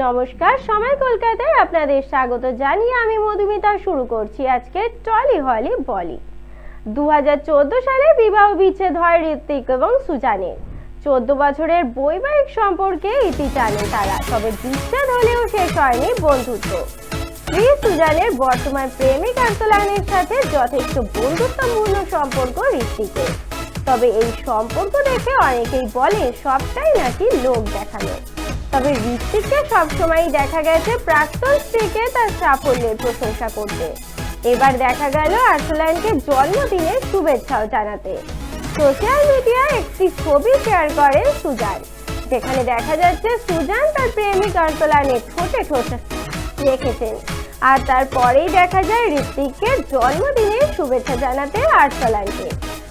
নমস্কার, সময় কলকাতায় আপনাদের স্বাগত জানিয়ে আমি মধুমিতা শুরু করছি আজকে টলি হলি বলি। দু হাজার চোদ্দ সালে বিবাহ বিচ্ছেদ হয় ঋত্বিক এবং সুজানের। চোদ্দ বছরের বৈবাহিক সম্পর্কে ইতি টানে তারা, তবে বিচ্ছেদ হলেও শেষ হয়নি বন্ধুত্ব। স্ত্রী সুজানের বর্তমান প্রেমিক আর্তলানের সাথে যথেষ্ট বন্ধুত্বপূর্ণ সম্পর্ক ঋত্বিকের। তবে এই সম্পর্ক দেখে অনেকেই বলে, সবটাই নাকি লোক দেখানো। তবে ঋত্বিককে সবসময়ই দেখা গেছে প্রাক্তন স্ত্রীকে তার সাফল্যের প্রশংসা করতে। এবার দেখা গেল আর্সলানকে জন্মদিনের শুভেচ্ছাও জানাতে। সোশ্যাল মিডিয়ায় একটি ছবি শেয়ার করেন সুজান, যেখানে দেখা যাচ্ছে সুজান তার প্রেমিক আর্সলানের ঠোঁটে ঠোঁট রেখেছেন। আর তারপরেই দেখা যায় ঋত্বিককে জন্মদিনের শুভেচ্ছা জানাতে আর্সলানকে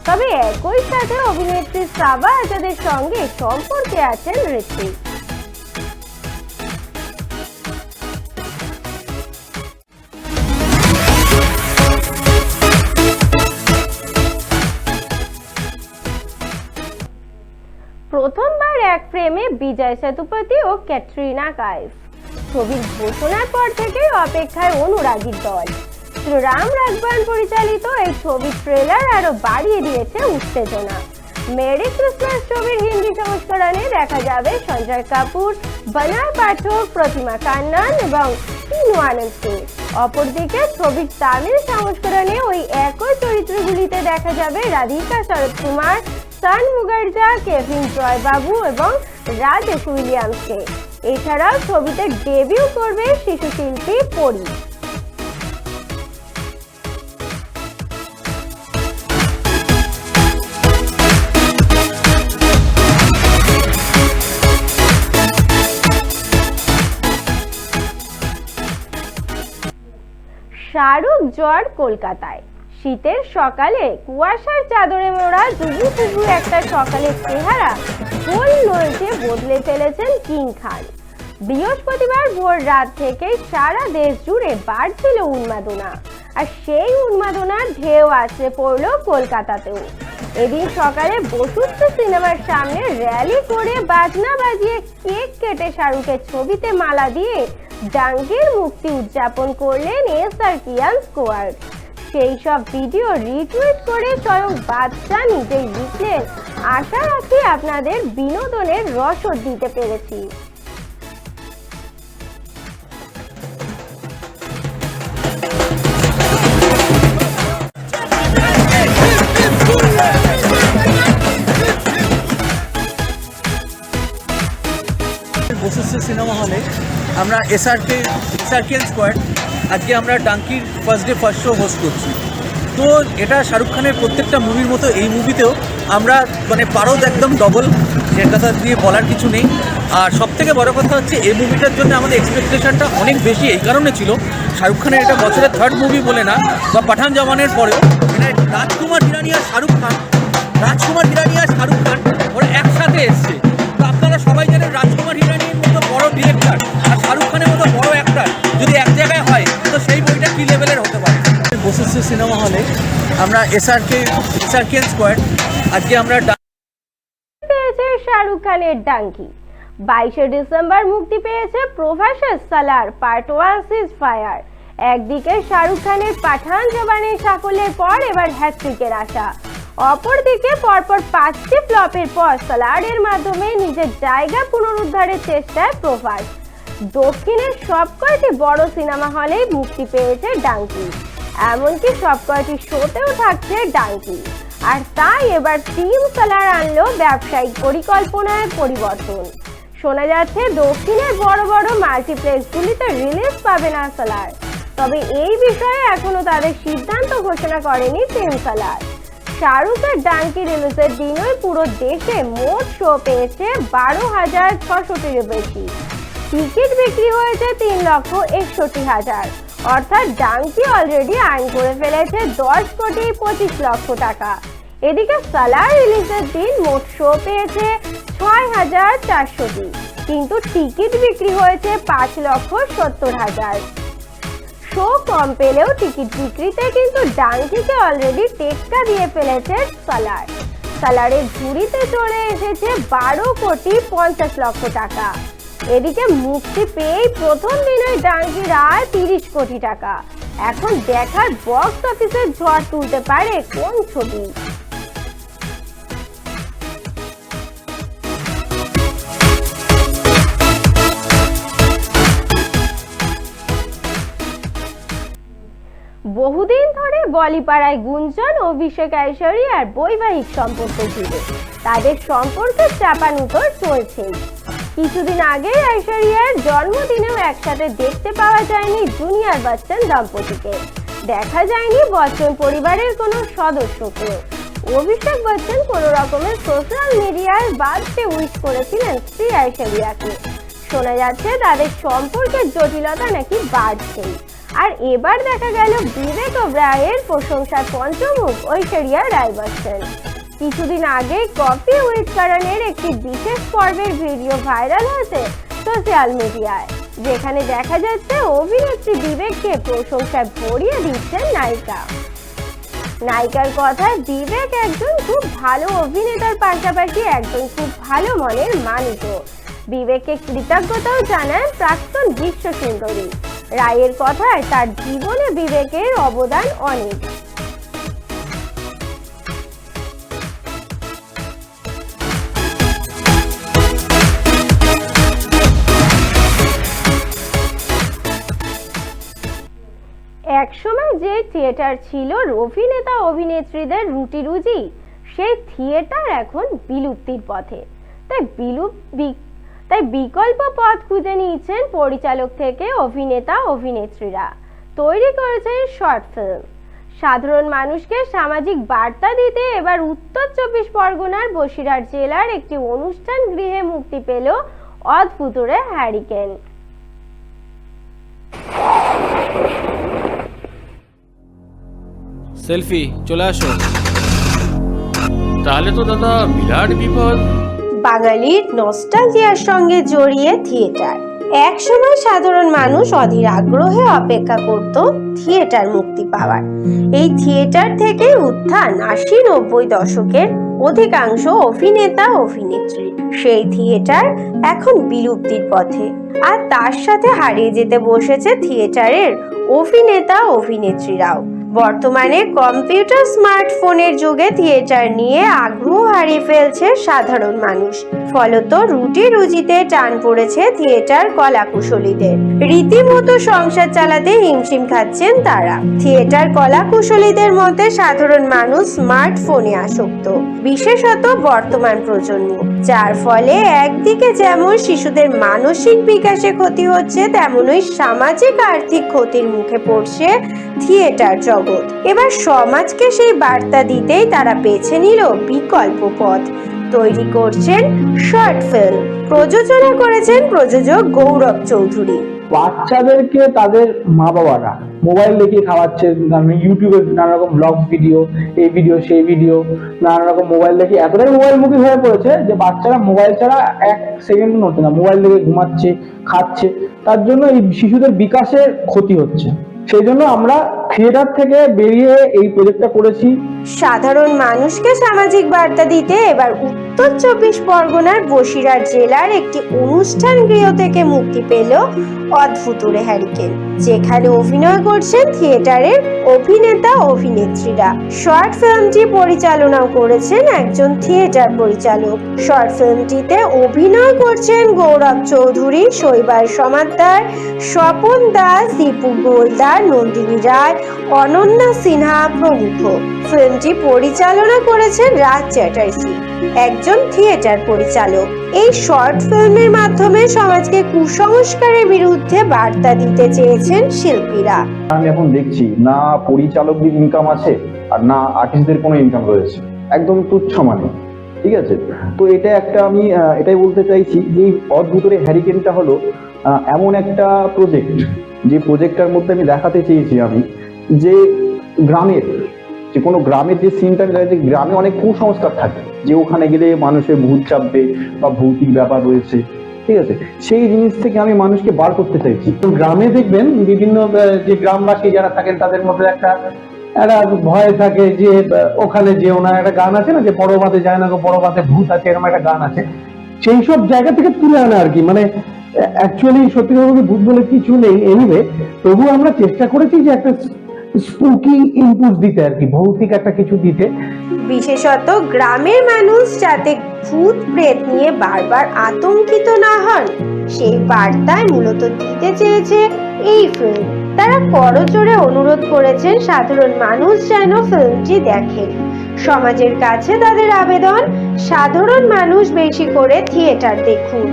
তবে একই সাথে অভিনেত্রী সাবা আজাদের সঙ্গে সম্পর্কে আছেন ঋত্বিক। প্রথমবার এক প্রেমে বিজয় সেতুপতি ও ক্যাটরিনা কাইফ। ছবির ঘোষণার পর থেকেই অপেক্ষায় অনুরাগীর দল। শ্রীরাম রাঘবান পরিচালিত এই ছবির ট্রেলার আরও বাড়িয়ে দিয়েছে উত্তেজনা। মেরি ক্রিসমাস ছবির হিন্দি সংস্করণে দেখা যাবে সঞ্জয় কাপুর, বনার পাঠক প্রতিমা কান্নান এবং তিনু আনন্দকে। অপরদিকে ছবির তামিল সংস্করণে ওই একই চরিত্রগুলিতে দেখা যাবে রাধিকা শরৎ কুমার সান মুগার্জা কেভিন জয়বাবু এবং রাজেশ উইলিয়ামসকে। এছাড়াও ছবিতে ডেবিউ করবে শিশু শিল্পী পরি। শাহরুখ জ্বর কলকাতায়। শীতের সকালে কুয়াশার চাদরে মোড়া দুবু ফুবু একটা সকালের চেহারা ফুল নলচে বদলে ফেলেছেন কিং খান। বৃহস্পতিবার ভোর রাত থেকে সারা দেশ জুড়ে বাড়ছিল উন্মাদনা আর সেই উন্মাদনার ঢেউ আসে পড়ল কলকাতাতেও। এদিন সকালে বসুস্থ সিনেমার সামনে র্যালি করে বাজনা বাজিয়ে কেক কেটে শাহরুখের ছবিতে মালা দিয়ে ডাঙ্গের মুক্তি উদযাপন করলেন এস আর কিয়ান স্কোয়ার্ড সেই সব ভিডিও রিটুইট করে স্বয়ং বাচ্চা নিজেই লিখলেন, আশা রাখি আপনাদের বিনোদনের রসদ দিতে পেরেছি। বসুস্থ সিনেমা হলে আমরা এসআরকে এসআরকেএন স্কোয়াড আজকে আমরা ডাঙ্কির first day first show host করছি। তো এটা শাহরুখ খানের প্রত্যেকটা মুভির মতো এই মুভিতেও আমরা মানে পারদ একদম ডবল যে কথা দিয়ে বলার কিছু নেই। আর সব থেকে বড় কথা হচ্ছে, এই মুভিটার জন্য আমাদের এক্সপেকটেশনটা অনেক বেশি, এই কারণে ছিল। শাহরুখ খানের এটা বছরের থার্ড মুভি বলে না, বা পাঠান জওয়ানের পরেও। এটা রাজকুমার হিরানি আর শাহরুখ খান, রাজকুমার হিরানি আর শাহরুখ খান, ওরা একসাথে এসছে। তো আপনারা সবাই জানেন, রাজকুমার হিরানির মতো বড় ডিরেক্টর আর শাহরুখ খানের মতো বড় অ্যাক্টর যদি এক জায়গায় হয় কি লেভেলের হতে পারে। বসুস্থ সিনেমা হলে। আমরা এসআরকে এসআরকেএন স্কোয়াড আজকে আমরা পেয়েছে শাহরুখ খানের ডাঙ্কি। বাইশে ডিসেম্বর মুক্তি পেয়েছে প্রভাসের Salaar part one cease fire একদিকে শাহরুখ খানের পাঠান জবানের সাফল্যের পর এবার হ্যাট্রিকের আশা। অপরদিকে পরপর পাঁচটি ফ্লপের পর সালারের মাধ্যমে নিজের জায়গা পুনরুদ্ধারের চেষ্টায় প্রভাস। দক্ষিণের সব কয়টি বড় সিনেমা হলে মুক্তি পেয়েছে ডাঙ্কি। এমনকি সব কয়টি শোতেও থাকছে ডাঙ্কি। আর তাই এবার টিম সালার আনলো ব্যবসায়িক পরিকল্পনায় পরিবর্তন। শোনা যাচ্ছে দক্ষিণের বড় বড় মাল্টিপ্লেক্সগুলিতে রিলিজ পাবে না সালার তবে এই বিষয়ে এখনও তাদের সিদ্ধান্ত ঘোষণা করেনি টিম সালার শাহরুখের ডাঙ্কি রিলিজের দিনই পুরো দেশে মোট শো পেয়েছে বারো হাজার ছশোটিরও বেশি। টিকিট বিক্রি হয়েছে তিন লক্ষ একষট্টি হাজার। অর্থাৎ ডাঙ্কি অলরেডি আইন করে ফেলেছে দশ কোটি পঁচিশ লক্ষ টাকা। এদিকে সালার রিলিজের দিন মোট শো পেয়েছে ছয় হাজার চারশোটি কিন্তু টিকিট বিক্রি হয়েছে পাঁচ লক্ষ সত্তর হাজার। শো কম পেলেও টিকিট বিক্রিতে কিন্তু ডাঙ্কিকে অলরেডি টেক্কা দিয়ে ফেলেছে সালার। সালারের ঝুড়িতে চলে এসেছে বারো কোটি পঞ্চাশ লক্ষ টাকা। এদিকে মুক্তি পেয়েই প্রথম দিনের ডাঙ্কির আয় তিরিশ কোটি টাকা। এখন দেখার বক্স অফিসে ঝড় তুলতে পারে কোন ছবি? বহুদিন ধরে বলিপাড়ায় গুঞ্জন, অভিষেক ঐশ্বরী আর বৈবাহিক সম্পর্ক ঘিরে তাদের সম্পর্কে চাপানুতর চলছেই। কিছুদিন আগে ঐশ্বরিয়ার জন্মদিনেও একসাথে দেখতে পাওয়া যায়নি জুনিয়র বচ্চন দম্পতিকে। দেখা যায়নি বচ্চন পরিবারের কোনো সদস্যকে অভিষেক বচ্চন কোনো রকমের সোশ্যাল মিডিয়ায় বার্থডে উইশ করেছিলেন স্ত্রী ঐশ্বরিয়াকে। শোনা যাচ্ছে তাদের সম্পর্কের জটিলতা নাকি বাড়ছেই। আর এবার দেখা গেল বিবেক ওব্রায়ের প্রশংসার পঞ্চমুখ ঐশ্বরিয়া রায় বচ্চন। কিছুদিন আগে কফি উইথ করণের একটি বিশেষ পর্বের ভিডিও ভাইরাল হয়েছে সোশ্যাল মিডিয়ায়, যেখানে দেখা যাচ্ছে অভিনেত্রী বিবেককে প্রশংসায় ভরিয়ে দিচ্ছেন নায়িকা। নায়িকার কথায় বিবেক একজন খুব ভালো অভিনেতার পাশাপাশি একজন খুব ভালো মনের মানুষ বিবেককে কৃতজ্ঞতাও জানান প্রাক্তন বিশ্ব সুন্দরী। রায়ের কথায় তার জীবনে বিবেকের অবদান অনেক। একসময় যে থিয়েটার ছিল অভিনেতা অভিনেত্রীদের রুটি রুজি, সেই থিয়েটার এখন বিলুপ্তির পথে। তাই বিলুপ তাই বিকল্প পথ খুঁজে নিয়েছেন পরিচালক থেকে অভিনেতা, অভিনেত্রীরা। তৈরি করেছেন শর্ট ফিল্ম। সাধারণ মানুষকে সামাজিক বার্তা দিতে এবার উত্তর চব্বিশ পরগনার বসিরহাট জেলার একটি অনুষ্ঠান গৃহে মুক্তি পেল অদ্ভুতরে হ্যারিকেন। সেলফি চলে আসো। তাহলে তো দাদা বিরাট বিপদ। বাঙালির নস্টালজিয়ার সঙ্গে জড়িয়ে থিয়েটার। এক সময় সাধারণ মানুষ অধীর আগ্রহে অপেক্ষা করত থিয়েটার মুক্তি পাওয়ার। এই থিয়েটার থেকে উত্থান আশি নব্বই দশকের অধিকাংশ অভিনেতা অভিনেত্রী। সেই থিয়েটার এখন বিলুপ্তির পথে। আর তার সাথে হারিয়ে যেতে বসেছে থিয়েটারের অভিনেতা অভিনেত্রীরাও। বর্তমানে কম্পিউটার স্মার্টফোনের যুগে থিয়েটার নিয়ে আগ্রহ হারিয়ে ফেলছে সাধারণ মানুষ। ফলত রুটি রুজিতে টান পড়েছে থিয়েটার কলাকুশলীদের। রীতিমতো সংসার চালাতে হিমশিম খাচ্ছেন তারা। থিয়েটার কলাকুশলীদের মধ্যে সাধারণ মানুষ স্মার্টফোনে আসক্ত। বিশেষত বর্তমান প্রজন্ম। যার ফলে একদিকে যেমন শিশুদের মানসিক বিকাশে ক্ষতি হচ্ছে, তেমনই সামাজিক আর্থিক ক্ষতির মুখে পড়ছে থিয়েটার জগৎ। এবার সমাজকে সেই বার্তা দিতেই তারা বেছে নিল বিকল্প পথ। তৈরি করছেন শর্ট ফিল্ম। প্রযোজনা করেছেন প্রযোজক গৌরব চৌধুরী। বাচ্চাদেরকে তাদের মা বাবারা মোবাইল দেখিয়ে খাওয়াচ্ছে মানে ইউটিউবে নানা রকম ব্লগ ভিডিও এই ভিডিও সেই ভিডিও নানা রকম মোবাইল দেখে এতটাই মোবাইল মুখী হয়ে পড়েছে যে বাচ্চারা মোবাইল ছাড়া এক সেকেন্ড নড়ছে না। মোবাইল দেখে ঘুমাচ্ছে, খাচ্ছে, তার জন্য এই শিশুদের বিকাশের ক্ষতি হচ্ছে। সেই জন্য আমরা থিয়েটার থেকে বেরিয়ে এই প্রজেক্টটা করেছি। সাধারণ মানুষকে সামাজিক বার্তা দিতে এবার উত্তর চব্বিশ পরগনার বসিরহাট জেলার একটি অনুষ্ঠান গৃহ থেকে মুক্তি পেল অদ্ভুত যেখানে অভিনয় করছেন থিয়েটারের অভিনেতা অভিনেত্রীরা। শর্ট ফিল্মটি পরিচালনা করেছেন একজন থিয়েটার পরিচালক। শর্ট ফিল্মটিতে অভিনয় করছেন গৌরব চৌধুরী, শৈবাল সমাদ্দার, স্বপন দাস, দীপু গোলদার নন্দিনী রায় অনন্যা সিনহা প্রমুখ। ফিল্মটি পরিচালনা করেছেন রাজ চ্যাটার্জি, একজন থিয়েটার পরিচালক। এই শর্ট ফিল্মের মাধ্যমে সমাজকে কুসংস্কারের বিরুদ্ধে বার্তা দিতে চেয়েছেন শিল্পীরা। আমি এখন দেখছি, না পরিচালকদের ইনকাম আছে আর না আর্টিস্টদের কোনো ইনকাম রয়েছে। একদম তুচ্ছ মানে। ঠিক আছে? তো এটা একটা আমি এটাই বলতে চাইছি যে অদ্ভুতরে হ্যারিকেনটা হলো এমন একটা প্রজেক্ট যে প্রজেক্টটার মধ্যে আমি দেখাতে চেয়েছি আমি যে গ্রামের যে কোনো গ্রামের যে সিনটা আমি দেখাচ্ছি, গ্রামে অনেক কুসংস্কার থাকে। যে ওখানে গেলে মানুষের ভূত চাপবে বা ভৌতিক ব্যাপার রয়েছে ঠিক আছে? সেই জিনিস থেকে আমি মানুষকে বার করতে চাইছি। গ্রামে দেখবেন বিভিন্ন যে গ্রামবাসী যারা থাকেন তাদের মধ্যে একটা একটা ভয় থাকে যে ওখানে যেও না। একটা গান আছে না যে বড় বাতে যায় না বড় বাতে ভূত আছে এরকম একটা গান আছে। সেই সব জায়গা থেকে তুলে আনা আর কি। মানে অ্যাকচুয়ালি সত্যি কথা ভূত বলে কিছু নেই। এনিওয়ে তবু আমরা চেষ্টা করেছি যে একটা স্পুকি ইনপুট দিতে আর কি, ভৌতিক একটা কিছু দিতে। বিশেষত গ্রামের মানুষ যাতে ভূত প্রেত নিয়ে বারবার আতঙ্কিত না হন, সেই বার্তায় মূলত দিতে চেয়েছে এই ফিল্ম তারা করজোরে অনুরোধ করেছেন সাধারণ মানুষ যেন ফিল্মটি দেখেন সমাজের কাছে তাদের আবেদন সাধারণ মানুষ বেশি করে থিয়েটার দেখুন,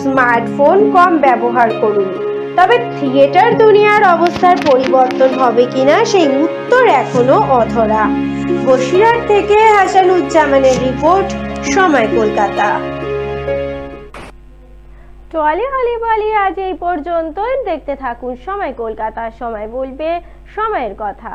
স্মার্টফোন কম ব্যবহার করুন। তবে থিয়েটার দুনিয়ার অবস্থার পরিবর্তন হবে কিনা সেই উত্তর এখনও অধরা। বসিরহাট থেকে হাসানুজ্জামানের রিপোর্ট, সময় কলকাতা। টলি হলি বলি আজ এই পর্যন্তই। দেখতে থাকুন সময় কলকাতা, সময় বলবে সময়ের কথা।